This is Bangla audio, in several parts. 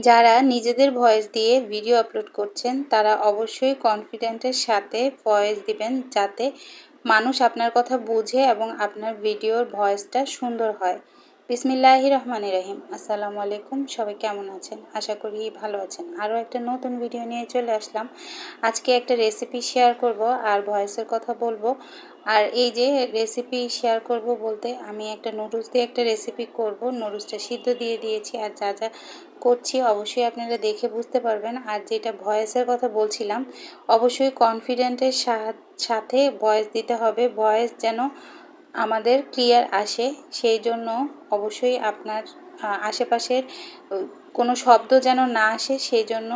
যারা নিজেদের ভয়েস দিয়ে ভিডিও আপলোড করছেন, তারা অবশ্যই কনফিডেন্টের সাথে ভয়েস দিবেন যাতে মানুষ আপনার কথা বুঝে এবং আপনার ভিডিওর ভয়েসটা সুন্দর হয়। বিসমিল্লাহ রহমান রহিম। আসসালামু আলাইকুম, সবাই কেমন আছেন? আশা করি ভালো আছেন। আরও একটা নতুন ভিডিও নিয়ে চলে আসলাম। আজকে একটা রেসিপি শেয়ার করব আর ভয়েসের কথা বলব। আর এই যে রেসিপি শেয়ার করব বলতে, আমি একটা নুডলস দিয়ে একটা রেসিপি করব। নুডলসটা সিদ্ধ দিয়ে দিয়েছি আর যা যা করছি অবশ্যই আপনারা দেখে বুঝতে পারবেন। আর যেটা ভয়েসের কথা বলছিলাম, অবশ্যই কনফিডেন্টের সাথে ভয়েস দিতে হবে। ভয়েস যেন আমাদের ক্লিয়ার আসে সেই জন্য অবশ্যই আপনার আশেপাশের কোনো শব্দ যেন না আসে সেই জন্য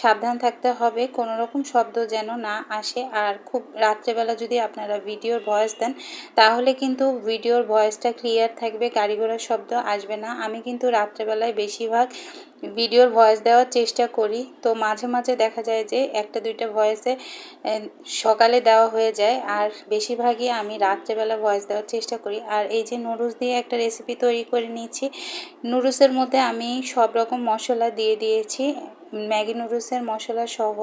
সাবধান থাকতে হবে। কোনো রকম শব্দ যেন না আসে। আর খুব রাত্রেবেলা যদি আপনারা ভিডিওর ভয়েস দেন, তাহলে কিন্তু ভিডিওর ভয়েসটা ক্লিয়ার থাকবে গাড়ি ঘোড়ার শব্দ আসবে না। আমি কিন্তু রাত্রেবেলায় বেশিরভাগ ভিডিওর ভয়েস দেওয়ার চেষ্টা করি। তো মাঝে মাঝে দেখা যায় যে, একটা দুইটা ভয়েসে সকালে দেওয়া হয়ে যায়। আর বেশিরভাগই আমি রাত্রেবেলা ভয়েস দেওয়ার চেষ্টা করি। আর এই যে নুডলস দিয়ে একটা রেসিপি তৈরি করে নিয়েছি, নুডলসের মধ্যে আমি সব রকম মশলা দিয়ে দিয়েছি, ম্যাগি নুডলসের মশলা সহ।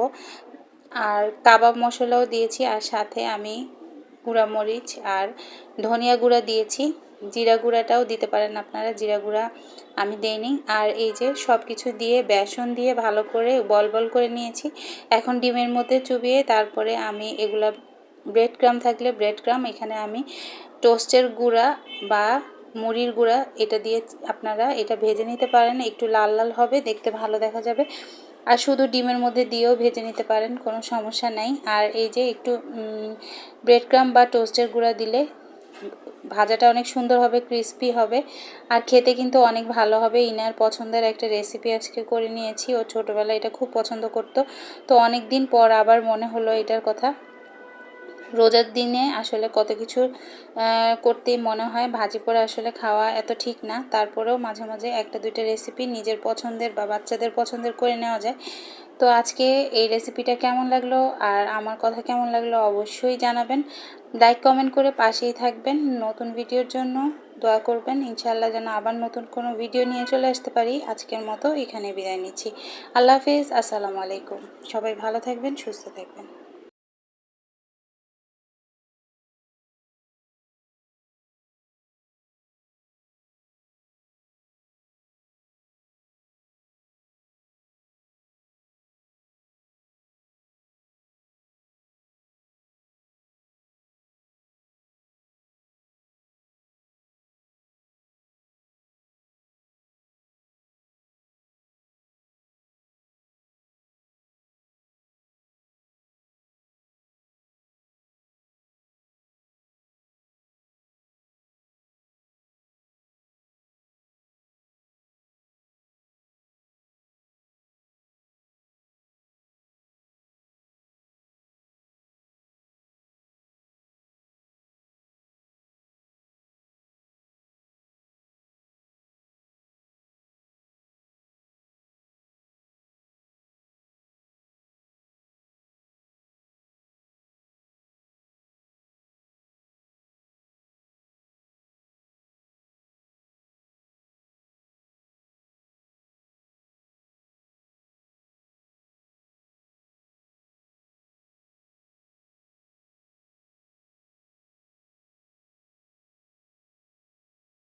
আর কাবাব মশলাও দিয়েছি, আর সাথে আমি গুঁড়া মরিচ আর ধনিয়া গুঁড়া দিয়েছি। জিরা গুঁড়াটাও দিতে পারেন আপনারা, জিরা গুঁড়া আমি দেইনি। আর এই যে সব কিছু দিয়ে, বেসন দিয়ে ভালো করে বল বল করে নিয়েছি। এখন ডিমের মধ্যে চুবিয়ে তারপরে আমি এগুলা ব্রেড ক্রাম থাকলে ব্রেড ক্রাম এখানে আমি টোস্টের গুঁড়া বা মুড়ির গুঁড়া, এটা দিয়ে আপনারা এটা ভেজে নিতে পারেন। একটু লাল লাল হবে, দেখতে ভালো দেখা যাবে। আর শুধু ডিমের মধ্যে দিয়েও ভেজে নিতে পারেন, কোনো সমস্যা নেই। আর এই যে একটু ব্রেড ক্রাম বা টোস্টের গুঁড়া দিলে ভাজাটা অনেক সুন্দর হবে ক্রিস্পি হবে। আর খেতে কিন্তু অনেক ভালো হবে। ইনার পছন্দের একটা রেসিপি আজকে করে নিয়েছি। ও ছোটোবেলায় এটা খুব পছন্দ করতো। তো অনেক দিন পর আবার মনে হলো এটার কথা। রোজার দিনে আসলে কত কিছু করতেই মনে হয়। ভাজি করে আসলে খাওয়া এত ঠিক না। তারপরেও মাঝে মাঝে একটা দুইটা রেসিপি নিজের পছন্দের বা বাচ্চাদের পছন্দের করে নেওয়া যায়। তো আজকে এই রেসিপিটা কেমন লাগল আর আমার কথা কেমন লাগল অবশ্যই জানাবেন। লাইক কমেন্ট করে পাশেই থাকবেন। নতুন ভিডিওর জন্য দোয়া করবেন। ইনশাআল্লাহ যেন আবার নতুন কোনো ভিডিও নিয়ে চলে আসতে পারি। আজকের মতো এখানে বিদায় নিচ্ছি। আল্লাহ হাফিজ। আসসালামু আলাইকুম। সবাই ভালো থাকবেন, সুস্থ থাকবেন।